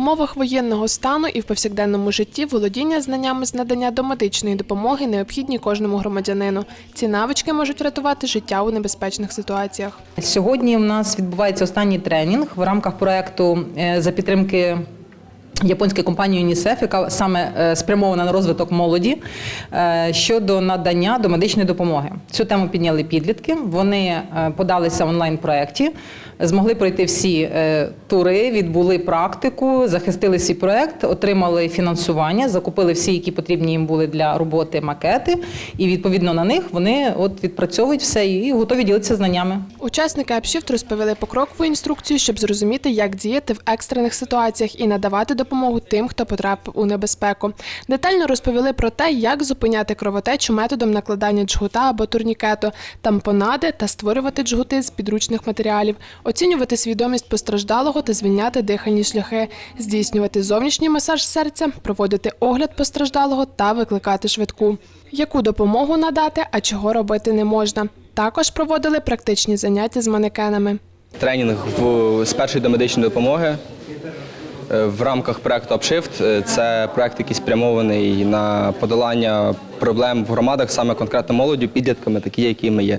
умовах воєнного стану і в повсякденному житті володіння знаннями з надання домедичної допомоги необхідні кожному громадянину. Ці навички можуть рятувати життя у небезпечних ситуаціях. Сьогодні у нас відбувається останній тренінг в рамках проекту е, за підтримки. Японської компанії ЮНІСЕФ, яка саме е, спрямована на розвиток молоді е, щодо надання домедичної допомоги. Цю тему підняли підлітки. Вони е, подалися в онлайн-проєкті, змогли пройти всі тури, відбули практику, захистили свій проєкт, отримали фінансування, закупили всі, які потрібні їм були для роботи макети, і відповідно на них вони от відпрацьовують все і готові ділитися знаннями. Учасники апшіфт розповіли покрокову інструкцію, щоб зрозуміти, як діяти в екстрених ситуаціях і надавати допомогу тим, хто потрапив у небезпеку. Детально розповіли про те, як зупиняти кровотечу методом накладання джгута або турнікету, тампонади та створювати джгути з підручних матеріалів, оцінювати свідомість постраждалого та звільняти дихальні шляхи, здійснювати зовнішній масаж серця, проводити огляд постраждалого та викликати швидку. Яку допомогу надати, а чого робити не можна. Також проводили практичні заняття з манекенами. Тренінг в, з першої домедичної допомоги е, в рамках проекту «Апшифт» Е, Це проект, який спрямований на подолання проблем в громадах, саме конкретно молоддю, підлітками, такі, які ми є.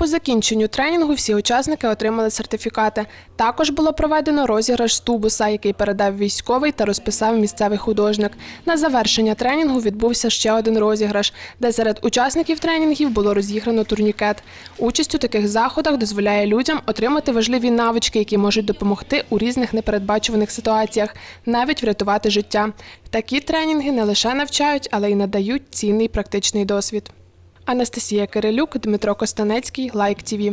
По закінченню тренінгу всі учасники отримали сертифікати. Також було проведено розіграш з тубуса, який передав військовий та розписав місцевий художник. На завершення тренінгу відбувся ще один розіграш, де серед учасників тренінгів було розіграно турнікет. Участь у таких заходах дозволяє людям отримати важливі навички, які можуть допомогти у різних непередбачуваних ситуаціях, навіть врятувати життя. Такі тренінги не лише навчають, але й надають цінний практичний досвід. Анастасія Кирилюк, Дмитро Костанецький, Лайк ТІВІ.